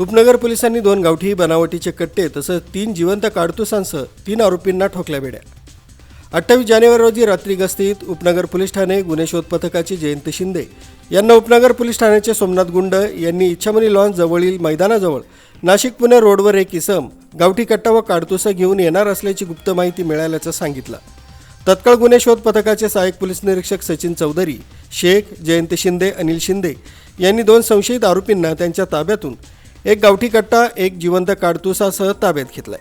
उपनगर पोलिसांनी दोन गावठी बनावटीचे कट्टे तसंच तीन जिवंत काडतुसांसह तीन आरोपींना ठोकल्या बेड्या अठ्ठावीस जानेवारी रोजी रात्री गस्तीत उपनगर पोलीस ठाणे गुन्हे शोध पथकाचे जयंत शिंदे यांना उपनगर पोलीस ठाण्याचे सोमनाथ गुंड यांनी इच्छामणी लॉन्च जवळील मैदानाजवळ नाशिक पुणे रोडवर एक इसम गावठी कट्टा व काडतुसं घेऊन येणार असल्याची गुप्त माहिती मिळाल्याचं सांगितलं. तत्काळ गुन्हे शोध पथकाचे सहाय्यक पोलीस निरीक्षक सचिन चौधरी शेख जयंत शिंदे अनिल शिंदे यांनी दोन संशयित आरोपींना त्यांच्या ताब्यातून एक गावठी कट्टा एक जिवंत काडतुसासह ताब्यात घेतलाय.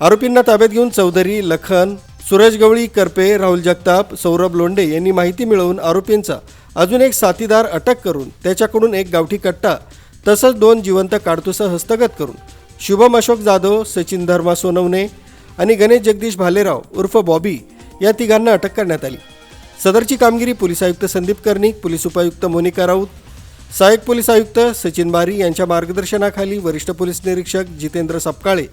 आरोपींना ताब्यात घेऊन चौधरी लखन सूरज गवळी करपे राहुल जगताप सौरभ लोंडे यांनी माहिती मिळवून आरोपींचा अजून एक साथीदार अटक करून त्याच्याकडून एक गावठी कट्टा तसंच दोन जिवंत काडतुसं हस्तगत करून शुभम अशोक जाधव सचिन धर्मा सोनवणे आणि गणेश जगदीश भालेराव उर्फ बॉबी या तिघांना अटक करण्यात आली. सदरची कामगिरी पोलीस आयुक्त संदीप कर्णिक पोलीस उपायुक्त मोनिका राऊत सहाय्यक पोलीस आयुक्त सचिन बारी यांच्या मार्गदर्शनाखाली वरिष्ठ पोलीस निरीक्षक जितेंद्र सपकाळे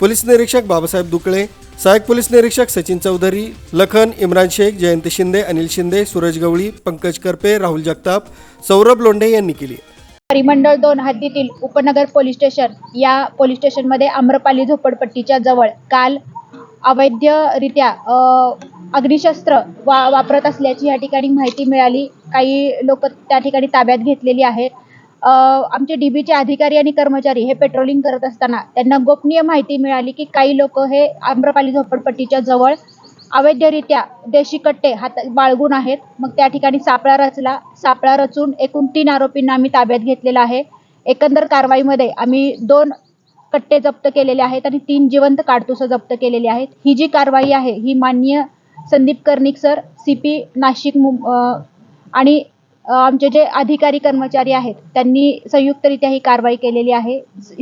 पोलीस निरीक्षक बाबासाहेब दुकळे सहाय्यक पोलीस निरीक्षक सचिन चौधरी लखन इम्रान शेख जयंत शिंदे अनिल शिंदे सूरज गवळी पंकज करपे राहुल जगताप सौरभ लोंढे यांनी केली. परिमंडळ दोन हद्दीतील उपनगर पोलीस स्टेशन या पोलीस स्टेशनमध्ये आम्रपाली झोपडपट्टीच्या जवळ काल अवैधरित्या अग्निशस्त्र वा वापरत असल्याची या ठिकाणी माहिती मिळाली. काही लोक त्या ठिकाणी ताब्यात घेतलेली आहेत. आमचे डी बीचे अधिकारी आणि कर्मचारी हे पेट्रोलिंग करत असताना त्यांना गोपनीय माहिती मिळाली की काही लोक हे आम्रपाली झोपडपट्टीच्या जवळ अवैधरित्या देशी कट्टे हात बाळगून आहेत. मग त्या ठिकाणी सापळा रचला सापळा रचून एकूण तीन आरोपींना आम्ही ताब्यात घेतलेला आहे. एकंदर कारवाईमध्ये आम्ही दोन कट्टे जप्त केलेले आहेत आणि तीन जिवंत काडतुसं जप्त केलेली आहेत. ही जी कारवाई आहे ही माननीय Sandeep Karnik sir C P Nashik आणि आमचे जे अधिकारी कर्मचारी आहेत त्यांनी संयुक्तरित्या ही कारवाई केलेली आहे.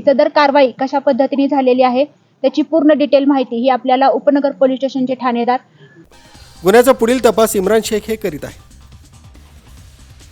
सदर कारवाई कशा पद्धतीने झालेली आहे त्याची पूर्ण डिटेल माहिती ही आपल्याला उपनगर पोलीस स्टेशनचे ठाणेदार गुन्ह्याचा पुढील तपास इम्रान शेख हे करीत आहे